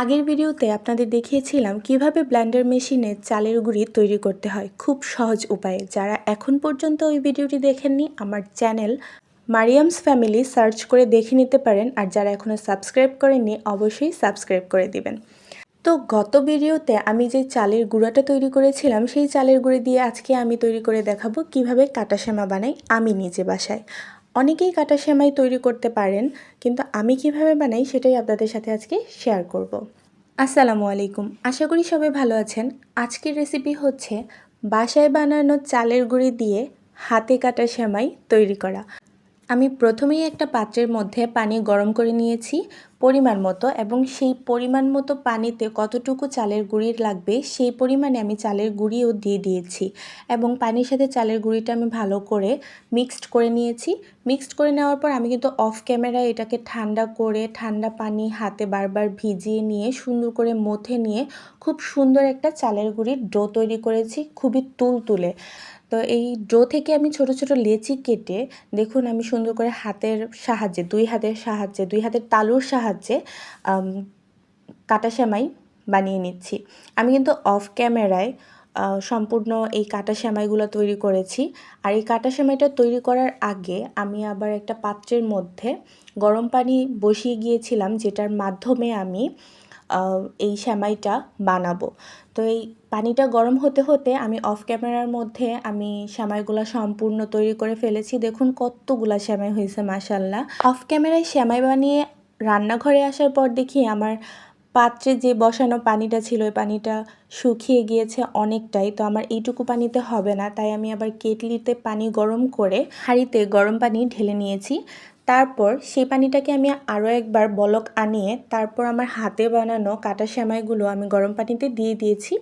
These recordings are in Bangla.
আগের ভিডিওতে আপনাদের দেখিয়েছিলাম কীভাবে ব্লেন্ডার মেশিনে চালের গুঁড়ি তৈরি করতে হয় খুব সহজ উপায়ে। যারা এখন পর্যন্ত ওই ভিডিওটি দেখেননি, আমার চ্যানেল মারিয়ামস ফ্যামিলি সার্চ করে দেখে নিতে পারেন আর যারা এখনও সাবস্ক্রাইব করেননি, অবশ্যই সাবস্ক্রাইব করে দিবেন। তো গত ভিডিওতে আমি যে চালের গুঁড়াটা তৈরি করেছিলাম, সেই চালের গুঁড়ি দিয়ে আজকে আমি তৈরি করে দেখাবো কীভাবে শ্যামা বানাই আমি নিজে বাসায়। অনেকেই কাটা সেমাই তৈরি করতে পারেন, কিন্তু আমি কীভাবে বানাই সেটাই আপনাদের সাথে আজকে শেয়ার করব। আসসালামু আলাইকুম। আশা করি সবাই ভালো আছেন। আজকের রেসিপি হচ্ছে বাসায় বানানো চালের গুঁড়ি দিয়ে হাতে কাটা সেমাই তৈরি করা। আমি প্রথমেই একটা পাত্রের মধ্যে পানি গরম করে নিয়েছি পরিমাণ মতো এবং সেই পরিমাণ মতো পানিতে কতটুকু চালের গুঁড়ি লাগবে সেই পরিমাণে আমি চালের গুঁড়িও দিয়ে দিয়েছি এবং পানির সাথে চালের গুঁড়িটা আমি ভালো করে মিক্সড করে নিয়েছি। মিক্সড করে নেওয়ার পর আমি কিন্তু অফ ক্যামেরায় এটাকে ঠান্ডা করে ঠান্ডা পানি হাতে বারবার ভিজিয়ে নিয়ে সুন্দর করে মথে নিয়ে খুব সুন্দর একটা চালের গুঁড়ির ডো তৈরি করেছি, খুবই তুল তুলে তো এই ডো থেকে আমি ছোট ছোট লেচি কেটে, দেখুন আমি সুন্দর করে হাতের সাহায্যে, দুই হাতের সাহায্যে, দুই হাতের তালুর সাহায্যে কাটা সেমাই বানিয়ে নিচ্ছি। আমি কিন্তু অফ ক্যামেরায় সম্পূর্ণ এই কাটা সেমাইগুলো তৈরি করেছি। আর এই কাটা সেমাইটা তৈরি করার আগে আমি আবার একটা পাত্রের মধ্যে গরম পানি বসিয়ে গিয়েছিলাম, যেটার মাধ্যমে আমি এই সেমাইটা বানাবো। তো এই পানিটা গরম হতে হতে আমি অফ ক্যামেরার মধ্যে আমি সেমাইগুলো সম্পূর্ণ তৈরি করে ফেলেছি। দেখুন কতগুলা সেমাই হয়েছে মাসাল্লাহ অফ ক্যামেরায় সেমাই বানিয়ে রান্নাঘরে আসার পর দেখি আমার পাত্রে যে বসানো পানিটা ছিল, ওই পানিটা শুকিয়ে গিয়েছে অনেকটাই। তো আমার এইটুকু পানিতে হবে না, তাই আমি আবার কেটলিতে পানি গরম করে হাঁড়িতে গরম পানি ঢেলে নিয়েছি। তারপর সেই পানিটাকে আমি আরও একবার বলক আনিয়ে তারপর আমার হাতে বানানো কাটা সেমাইগুলো আমি গরম পানিতে দিয়ে দিয়েছি।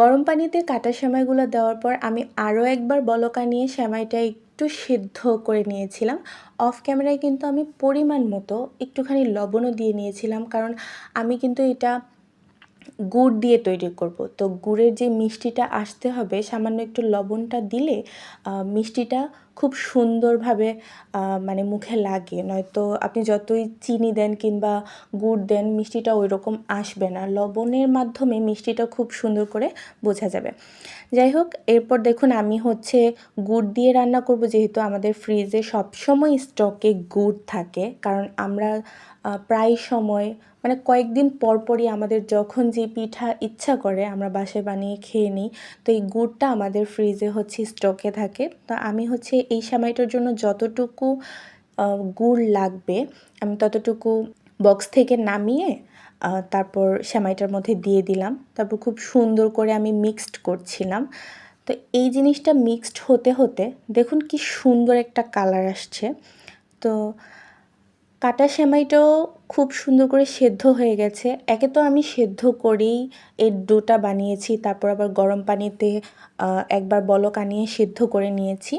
গরম পানিতে কাটা সেমাইগুলো দেওয়ার পর আমি আরও একবার বলক আনিয়ে সেমাইটা একটু সিদ্ধ করে নিয়েছিলাম। অফ ক্যামেরায় কিন্তু আমি পরিমাণ মতো একটুখানি লবণও দিয়ে নিয়েছিলাম কারণ আমি কিন্তু এটা গুড় দিয়ে তৈরি করব। তো গুড়ের যে মিষ্টিটা আসতে হবে সামান্য একটু লবণটা দিলে মিষ্টিটা খুব সুন্দরভাবে মানে মুখে লাগে। নয়তো আপনি যতই চিনি দেন কিংবা গুড় দেন, মিষ্টিটা ওই রকম আসবে না। লবণের মাধ্যমে মিষ্টিটা খুব সুন্দর করে বোঝা যাবে। যাই হোক, এরপর দেখুন আমি হচ্ছে গুড় দিয়ে রান্না করব, যেহেতু আমাদের ফ্রিজে সবসময় স্টকে গুড় থাকে। কারণ আমরা প্রায় সময় মানে কয়েকদিন পরপরই আমাদের যখন যে পিঠা ইচ্ছা করে, আমরা বাসায় বানিয়ে খেয়ে নিই। তো এই গুড়টা আমাদের ফ্রিজে হচ্ছে স্টকে থাকে। তো আমি হচ্ছে এই সেমাইটার জন্য যতটুকু গুড় লাগবে, আমি ততটুকু বক্স থেকে নামিয়ে তারপর সেমাইটার মধ্যে দিয়ে দিলাম। তারপর খুব সুন্দর করে আমি মিক্সড করছিলাম। তো এই জিনিসটা মিক্সড হতে হতে দেখুন কি সুন্দর একটা কালার আসছে। তো কাটা সেমাইটাও খুব সুন্দর করে সেদ্ধ হয়ে গেছে। একে তো আমি সেদ্ধ করেই এর ডোটা বানিয়েছি, তারপর আবার গরম পানিতে একবার বলক আনিয়ে সেদ্ধ করে নিয়েছি।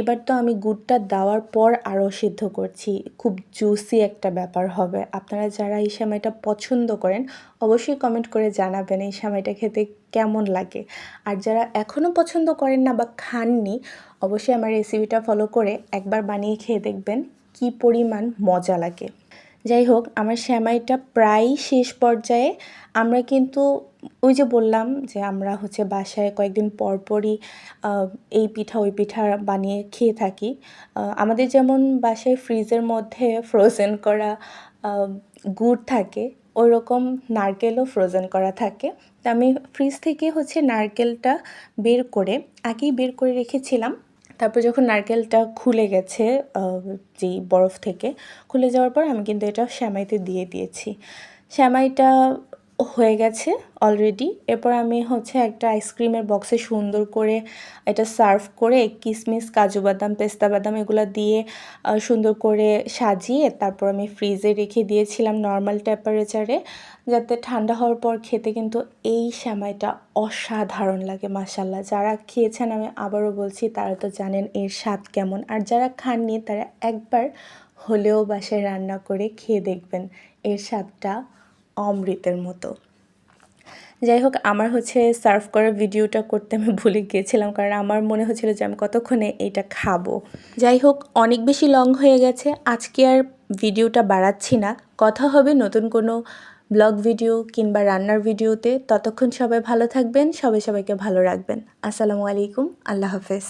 এবার তো আমি গুড়টা দেওয়ার পর আরও সেদ্ধ করছি। খুব জুসি একটা ব্যাপার হবে। আপনারা যারা এই সেমাইটা পছন্দ করেন, অবশ্যই কমেন্ট করে জানাবেন এই সেমাইটা খেতে কেমন লাগে। আর যারা এখনও পছন্দ করেন না বা খাননি, অবশ্যই আমার রেসিপিটা ফলো করে একবার বানিয়ে খেয়ে দেখবেন। কি পরিমাণ মজা লাগে। যাই হোক, আমার শ্যামাইটা প্রায় শেষ পর্যায়ে। আমরা কিন্তু ওই যে বললাম যে আমরা হচ্ছে বাসায় কয়েকদিন পরপরই এই পিঠা, ওই পিঠা বানিয়ে খেয়ে থাকি। আমাদের যেমন বাসায় ফ্রিজের মধ্যে ফ্রোজেন করা গুড় থাকে ওই রকম নারকেলও ফ্রোজেন করা থাকে। তা আমি ফ্রিজ থেকে হচ্ছে নারকেলটা বের করে আগেই বের করে রেখেছিলাম। তারপর যখন নারকেলটা খুলে গেছে যেই বরফ থেকে, খুলে যাওয়ার পর আমি কিন্তু এটা শ্যামাইতে দিয়ে দিয়েছি। শ্যামাইটা হয়ে গেছে অলরেডি এরপর আমি হচ্ছে একটা আইসক্রিমের বক্সে সুন্দর করে এটা সার্ভ করে কিশমিশ কাজু বাদাম, পেস্তা বাদাম এগুলো দিয়ে সুন্দর করে সাজিয়ে তারপর আমি ফ্রিজে রেখে দিয়েছিলাম নর্মাল টেম্পারেচারে যাতে ঠান্ডা হওয়ার পর খেতে কিন্তু এই শ্যামাইটা অসাধারণ লাগে মাসাল্লাহ যারা খেয়েছেন, আমি আবারও বলছি, তারা তো জানেন এর স্বাদ কেমন। আর যারা খাননি, তারা একবার হলেও বাসায় রান্না করে খেয়ে দেখবেন এর স্বাদটা অমৃতের মতো। যাই হোক আমার হচ্ছে সার্ভ করার ভিডিওটা করতে আমি ভুলে গিয়েছিলাম, কারণ আমার মনে হচ্ছিল যে আমি কতক্ষণে এটা খাব। যাই হোক অনেক বেশি লং হয়ে গেছে। আজকে আর ভিডিওটা বাড়াচ্ছি না। কথা হবে নতুন কোনো ব্লগ ভিডিও কিংবা রান্নার ভিডিওতে। ততক্ষণ সবাই ভালো থাকবেন, সবাই সবাইকে ভালো রাখবেন। আসসালামু আলাইকুম, আল্লাহ হাফেজ।